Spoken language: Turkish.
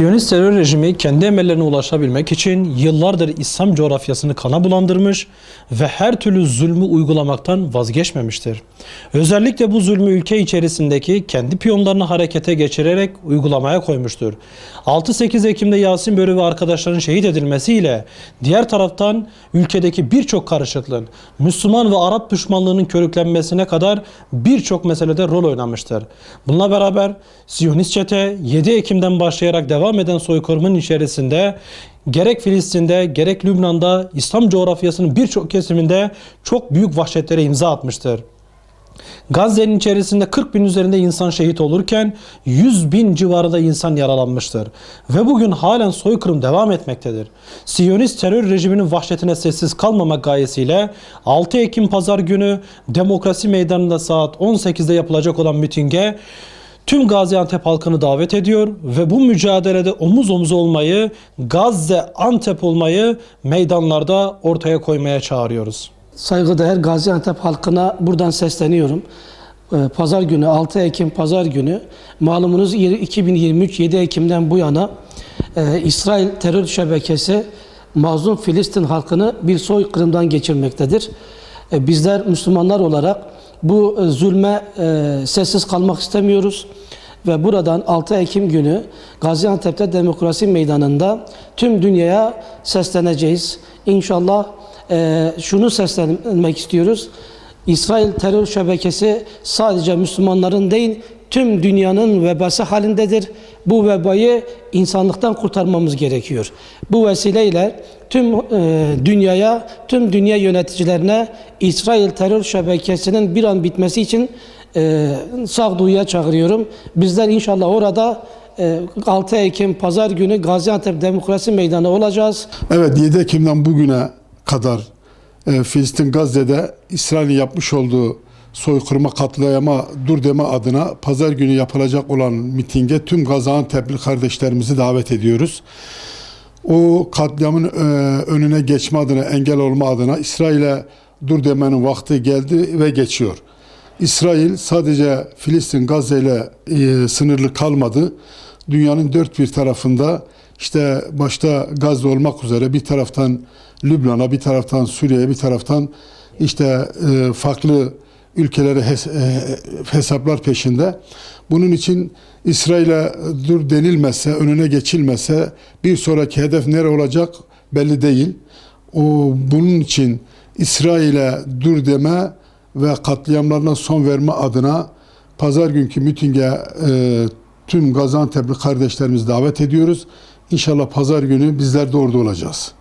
Siyonist terör rejimi kendi emellerine ulaşabilmek için yıllardır İslam coğrafyasını kana bulandırmış ve her türlü zulmü uygulamaktan vazgeçmemiştir. Özellikle bu zulmü ülke içerisindeki kendi piyonlarını harekete geçirerek uygulamaya koymuştur. 6-8 Ekim'de Yasin Börü ve arkadaşlarının şehit edilmesiyle diğer taraftan ülkedeki birçok karışıklığın Müslüman ve Arap düşmanlığının körüklenmesine kadar birçok meselede rol oynamıştır. Bununla beraber Siyonist çete 7 Ekim'den başlayarak devam eden soykırımın içerisinde gerek Filistin'de gerek Lübnan'da İslam coğrafyasının birçok kesiminde çok büyük vahşetlere imza atmıştır. Gazze'nin içerisinde 40 bin üzerinde insan şehit olurken 100 bin civarında insan yaralanmıştır. Ve bugün halen soykırım devam etmektedir. Siyonist terör rejiminin vahşetine sessiz kalmamak gayesiyle 6 Ekim pazar günü Demokrasi Meydanı'nda saat 18'de yapılacak olan mitinge tüm Gaziantep halkını davet ediyor ve bu mücadelede omuz omuza olmayı, Gazze Antep olmayı meydanlarda ortaya koymaya çağırıyoruz. Saygıdeğer Gaziantep halkına buradan sesleniyorum. Ee, Pazar günü 6 Ekim Pazar günü malumunuz 2023 7 Ekim'den bu yana e, İsrail terör şebekesi mazlum Filistin halkını bir soykırımdan geçirmektedir. E, bizler Müslümanlar olarak bu e, zulme e, sessiz kalmak istemiyoruz ve buradan 6 Ekim günü Gaziantep'te Demokrasi Meydanı'nda tüm dünyaya sesleneceğiz. İnşallah e, şunu seslenmek istiyoruz. İsrail terör şebekesi sadece Müslümanların değil tüm dünyanın vebası halindedir. Bu vebayı insanlıktan kurtarmamız gerekiyor. Bu vesileyle tüm e, dünyaya, tüm dünya yöneticilerine İsrail terör şebekesinin bir an bitmesi için e, sağduyuya çağırıyorum. Bizler inşallah orada e, 6 Ekim Pazar günü Gaziantep Demokrasi Meydanı olacağız. Evet 7 Ekim'den bugüne kadar e, Filistin Gazze'de İsrail'in yapmış olduğu soykırıma katliama dur deme adına pazar günü yapılacak olan mitinge tüm Gaziantep'li kardeşlerimizi davet ediyoruz. O katliamın e, önüne geçme adına, engel olma adına İsrail'e dur demenin vakti geldi ve geçiyor. İsrail sadece Filistin, Gazze ile e, sınırlı kalmadı. Dünyanın dört bir tarafında işte başta Gazze olmak üzere bir taraftan Lübnan'a, bir taraftan Suriye'ye, bir taraftan işte e, farklı ülkelere hes- hesaplar peşinde. Bunun için İsrail'e dur denilmezse, önüne geçilmezse bir sonraki hedef nere olacak belli değil. O bunun için İsrail'e dur deme ve katliamlarına son verme adına pazar günkü mitinge e, tüm Gaziantep'li kardeşlerimizi davet ediyoruz. İnşallah pazar günü bizler de orada olacağız.